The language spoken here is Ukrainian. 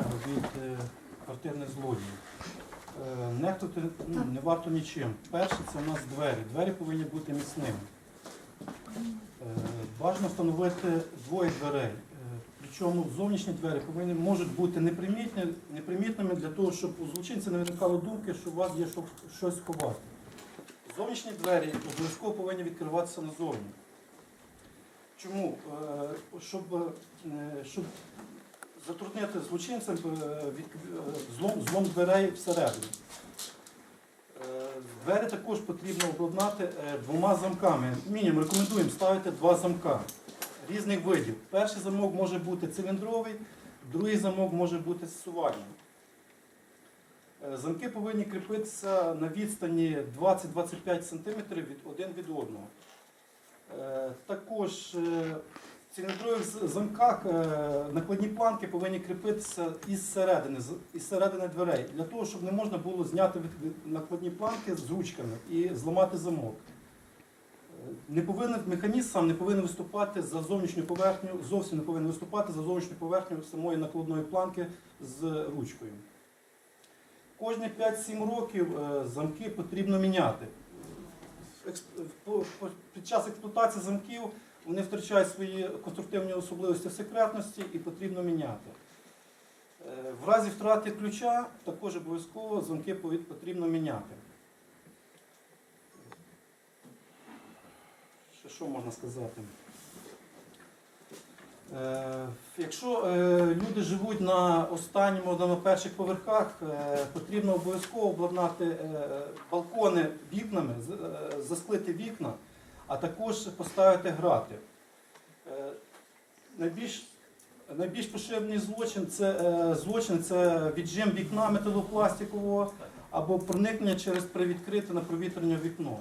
від е, квартирних злодіїв. Е, Нехтувати ну, не варто нічим. Перше це у нас двері. Двері повинні бути міцними. Е, Бажано встановити двоє дверей. Причому зовнішні двері повинні можуть бути непримітні, непримітними для того, щоб у злочинця не виникало думки, що у вас є що- щось ховати. Зовнішні двері обов'язково повинні відкриватися назовні. Чому? Щоб, щоб затруднити злочинцям е, е, злом, злом дверей всередині. Е, Двері також потрібно обладнати двома замками. Мінімум рекомендуємо ставити два замка різних видів. Перший замок може бути циліндровий, другий замок може бути зсувальним. Е, Замки повинні кріпитися на відстані 20-25 см від один від одного. Також циліндрових замках е, накладні планки повинні кріпитися із середини, із середини дверей, для того, щоб не можна було зняти накладні планки з ручками і зламати замок. Е, Не повинен, механізм сам не повинен виступати за зовнішню поверхню, зовсім не повинен виступати за зовнішню поверхню самої накладної планки з ручкою. Кожні 5-7 років е, замки потрібно міняти. Під час експлуатації замків вони втрачають свої конструктивні особливості секретності і потрібно міняти. Е, В разі втрати ключа також обов'язково замки потрібно міняти. Що можна сказати? Е, Якщо е, люди живуть на останньому на перших поверхах, потрібно обов'язково обладнати балкони вікнами, засклити вікна, а також поставити грати. Е, Найбільш, найбільш поширений злочин це е, злочин це віджим вікна металопластикового або проникнення через привідкрите на провітрення вікно.